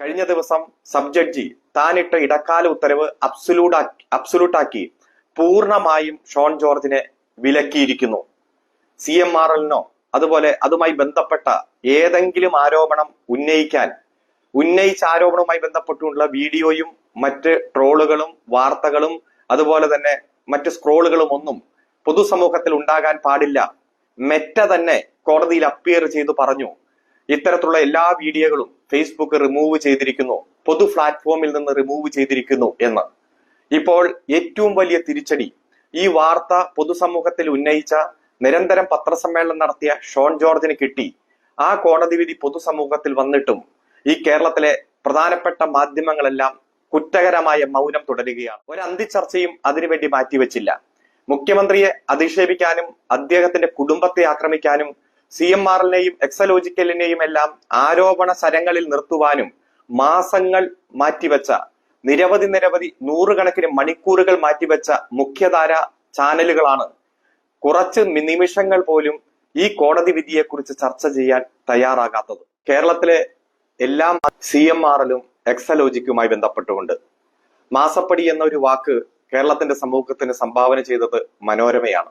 കഴിഞ്ഞ ദിവസം sub judge താനിട്ട ഇടക്കാല ഉത്തരവ് അബ്സുലൂട്ട് അബ്സുലൂട്ടാക്കി പൂർണമായും ഷോൺ ജോർജിനെ വിലക്കിയിരിക്കുന്നു. സി എം ആർ എല്ലിനോ അതുപോലെ അതുമായി ബന്ധപ്പെട്ട ഏതെങ്കിലും ആരോപണം ഉന്നയിക്കാൻ ഉന്നയിച്ച ആരോപണവുമായി ബന്ധപ്പെട്ടുള്ള വീഡിയോയും മറ്റ് ട്രോളുകളും വാർത്തകളും അതുപോലെ തന്നെ മറ്റ് സ്ക്രോളുകളും ഒന്നും പൊതുസമൂഹത്തിൽ ഉണ്ടാകാൻ പാടില്ല. മെറ്റ തന്നെ കോടതിയിൽ അപ്പിയർ ചെയ്തു പറഞ്ഞു. ഇത്തരത്തിലുള്ള എല്ലാ വീഡിയോകളും ഫേസ്ബുക്ക് റിമൂവ് ചെയ്തിരിക്കുന്നു. പൊതു പ്ലാറ്റ്ഫോമിൽ നിന്ന് റിമൂവ് ചെയ്തിരിക്കുന്നു എന്ന്. ഇപ്പോൾ ഏറ്റവും വലിയ തിരിച്ചടി ഈ വാർത്ത പൊതുസമൂഹത്തിൽ ഉന്നയിച്ച നിരന്തരം പത്രസമ്മേളനം നടത്തിയ ഷോൺ ജോർജിന് കിട്ടി. ആ കോടതി വിധി പൊതുസമൂഹത്തിൽ വന്നിട്ടും ഈ കേരളത്തിലെ പ്രധാനപ്പെട്ട മാധ്യമങ്ങളെല്ലാം കുറ്റകരമായ മൗനം തുടരുകയാണ്. ഒരു അന്തിച്ചർച്ചയും അതിനുവേണ്ടി മാറ്റിവെച്ചില്ല. മുഖ്യമന്ത്രിയെ അധിക്ഷേപിക്കാനും അദ്ദേഹത്തിന്റെ കുടുംബത്തെ ആക്രമിക്കാനും സി എം ആറിനെയും എക്സലോജിക്കലിനെയും എല്ലാം ആരോപണ സരങ്ങളിൽ നിർത്തുവാനും മാസങ്ങൾ മാറ്റിവെച്ച നിരവധി നിരവധി നൂറുകണക്കിന് മണിക്കൂറുകൾ മാറ്റിവെച്ച മുഖ്യധാര ചാനലുകളാണ്. കുറച്ച് നിമിഷങ്ങൾ പോലും ഈ കോടതി വിധിയെക്കുറിച്ച് ചർച്ച ചെയ്യാൻ തയ്യാറാകാത്തത്. കേരളത്തിലെ എല്ലാ സി എം ആറിലും എക്സലോജിക്കുമായി ബന്ധപ്പെട്ടുകൊണ്ട് മാസപ്പടി എന്നൊരു വാക്ക് കേരളത്തിന്റെ സമൂഹത്തിന് സംഭാവന ചെയ്തത് മനോരമയാണ്.